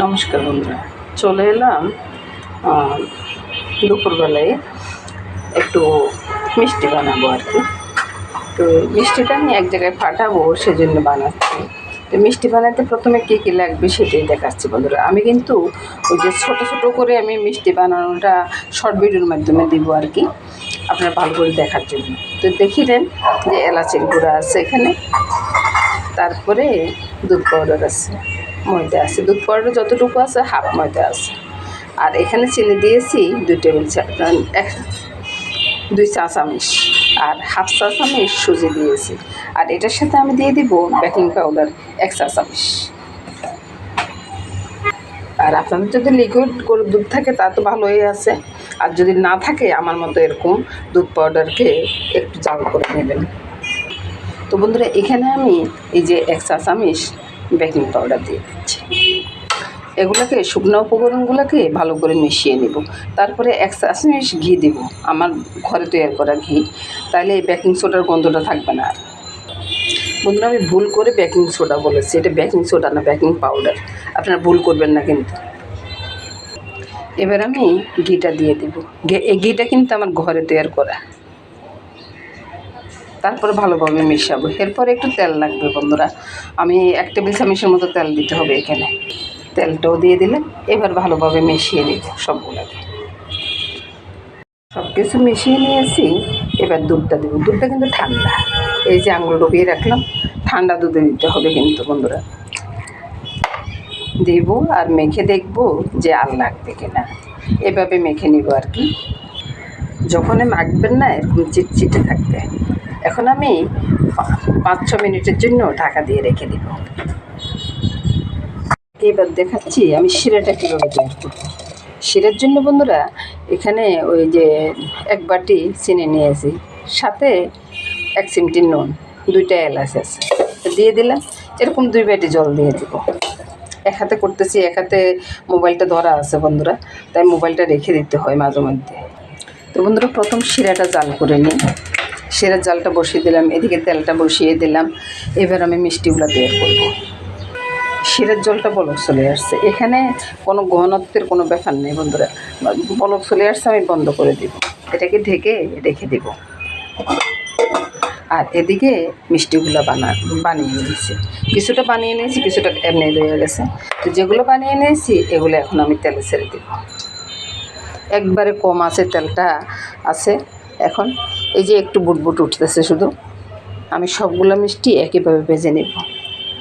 নমস্কার বন্ধুরা, চলে এলাম দুপুরবেলায় একটু মিষ্টি বানাবো আর কি। তো মিষ্টিটা আমি এক জায়গায় ফাটাবো, সেজন্য বানাচ্ছি। তো মিষ্টি বানাতে প্রথমে কী কী লাগবে সেটাই দেখাচ্ছি বন্ধুরা। আমি কিন্তু ওই যে ছোটো ছোটো করে আমি মিষ্টি বানানোটা শর্ট ভিডিওর মাধ্যমে দিব আর কি, আপনার ভালো করে দেখার জন্য। তো দেখিলেন যে এলাচের গুঁড়া আছে এখানে, তারপরে দুধ পাউডার আছে। ময়দা আছে। দুধ পাউডার যতটুকু আছে, হাফ ময়দা আছে। আর এখানে চিনি দিয়েছি দুই টেবিল এক, দুই চা চামচ। আর হাফ চা চামচ সুজি দিয়েছি। আর এটার সাথে আমি দিয়ে দিব বেকিং পাউডার, এক চা চামচ। আর আপনাদের যদি লিকুইড গরুর দুধ থাকে, তা তো ভালোই আছে। আর যদি না থাকে, আমার মতো এরকম দুধ পাউডারকে একটু জাল করে নেবেন। তো বন্ধুরা, এখানে আমি এই যে এক চা চামচ বেকিং পাউডার দিয়ে দিচ্ছি। এগুলোকে শুকনো উপকরণগুলোকে ভালো করে মিশিয়ে নেব। তারপরে এক চামচ ঘি দেব। আমার ঘরে তৈরি করা ঘি। তাহলে এই বেকিং সোডার গন্ধটা থাকবে না আর। বন্ধুরা, আমি ভুল করে বেকিং সোডা বলেছি। এটা বেকিং সোডা না, বেকিং পাউডার। আপনারা ভুল করবেন না কিন্তু। এবার আমি ঘিটা দিয়ে দেবো। এই ঘিটা কিন্তু আমার ঘরে তৈরি করা। তারপরে ভালোভাবে মেশাবো। এরপরে একটু তেল লাগবে বন্ধুরা। আমি এক টেবিল চামচের মতো তেল দিতে হবে এখানে। তেলটাও দিয়ে দিলাম। এবার ভালোভাবে মিশিয়ে নিব সবগুলোকে। সব কিছু মিশিয়ে নিয়েছি। এবার দুধটা দেবো। দুধটা কিন্তু ঠান্ডা। এই যে আঙুল ডুবিয়ে রাখলাম। ঠান্ডা দুধে দিতে হবে কিন্তু বন্ধুরা। দেব আর মেখে দেখব যে আর লাগবে কিনা। এভাবে মেখে নিব আর কি। যখনই মাখবেন না, এরকম চিটচিটে থাকবে। এখন আমি পাঁচ ছ মিনিটের জন্য ঢাকা দিয়ে রেখে দিব। এবার দেখাচ্ছি আমি শিরাটা কীভাবে তৈরি করব। শিরার জন্য বন্ধুরা, এখানে ওই যে এক বাটি চিনি নিয়েছি, সাথে এক চিমটি নুন, দুইটা এলাচ আছে। দিয়ে দিলাম, এরকম দুই বাটি জল দিয়ে দিব। এক হাতে করতেছি, এক হাতে মোবাইলটা ধরা আছে বন্ধুরা, তাই মোবাইলটা রেখে দিতে হয় মাঝে মধ্যে। তো বন্ধুরা, প্রথম শিরাটা জাল করে নিই। শিরার জালটা বসিয়ে দিলাম, এদিকে তেলটা বসিয়ে দিলাম। এবার আমি মিষ্টিগুলো তৈরি করব। শিরের জলটা বলক চলে আসছে। এখানে কোনো ঘনত্বের কোনো ব্যাপার নেই বন্ধুরা। বলক চলে আসছে, আমি বন্ধ করে দিব। এটাকে ঢেকে রেখে দিব। আর এদিকে মিষ্টিগুলো বানা, বানিয়ে নিয়েছি। কিছুটা বানিয়ে নিয়েছি, কিছুটা এমনি রয়ে গেছে। তো যেগুলো বানিয়ে নিয়েছি, এগুলো এখন আমি তেলে ছেড়ে দিব। একবারে কম আছে তেলটা আছে। এখন এই যে একটু বুটবুট উঠতেছে শুধু, আমি সবগুলো মিষ্টি একইভাবে ভেজে নেব।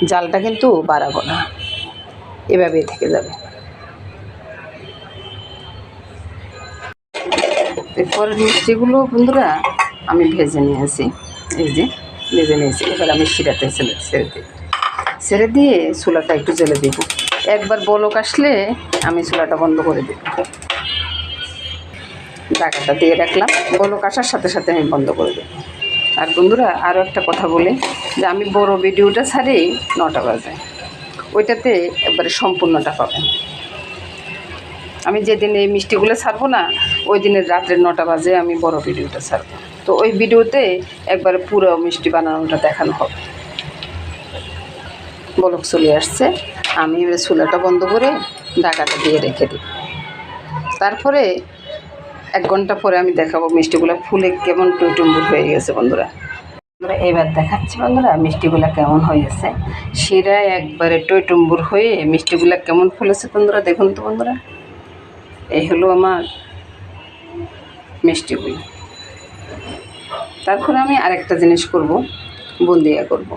জালটা কিন্তু বাড়াবো না, এভাবেই থেকে যাবে। এরপরের মিষ্টিগুলো বন্ধুরা আমি ভেজে নিয়েছি এই যে ভেজে নিয়েছি এবার আমি শিরাতে ছেড়ে ছেড়ে দিই। ছেড়ে দিয়ে চুলাটা একটু জ্বেলে দেব। একবার বলক আসলে আমি চুলাটা বন্ধ করে দেব ঢাকাটা দিয়ে রাখলাম। বলক আসার সাথে সাথে আমি বন্ধ করে দেবো আর বন্ধুরা আরও একটা কথা বলি যে আমি বড় ভিডিওটা ছাড়ি নটা বাজে। ওইটাতে একবারে সম্পূর্ণটা পাবেন। আমি যেদিন এই মিষ্টিগুলো ছাড়বো না, ওই দিনের রাত্রে নটা বাজে আমি বড় ভিডিওটা ছাড়বো। তো ওই ভিডিওতে একবারে পুরো মিষ্টি বানানোটা দেখানো হবে। বলক চলে আসছে। আমি এবার চুলাটা বন্ধ করে ঢাকাটা দিয়ে রেখে দিই। তারপরে এক ঘণ্টা পরে আমি দেখাবো মিষ্টিগুলো। ফুলে কেমন টুইটুম্বুর হয়ে গেছে বন্ধুরা। বন্ধুরা, এবার দেখাচ্ছি বন্ধুরা মিষ্টিগুলো কেমন হয়েছে। শিরায় একবারে টইটুম্বুর হয়ে মিষ্টিগুলো কেমন ফুলেছে বন্ধুরা, দেখুন তো বন্ধুরা। এই হলো আমার মিষ্টিগুলো। তারপরে আমি আরেকটা জিনিস করব, বুন্দিয়া করব।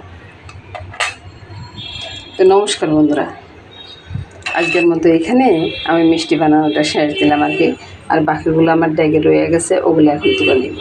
তো নমস্কার বন্ধুরা। আজকের মতো এখানে আমি মিষ্টি বানানোটা শেষ দিলাম আর কি আর বাকিগুলো আমার ড্যাগে রয়ে গেছে, ওগুলো এখন তুলে নিব।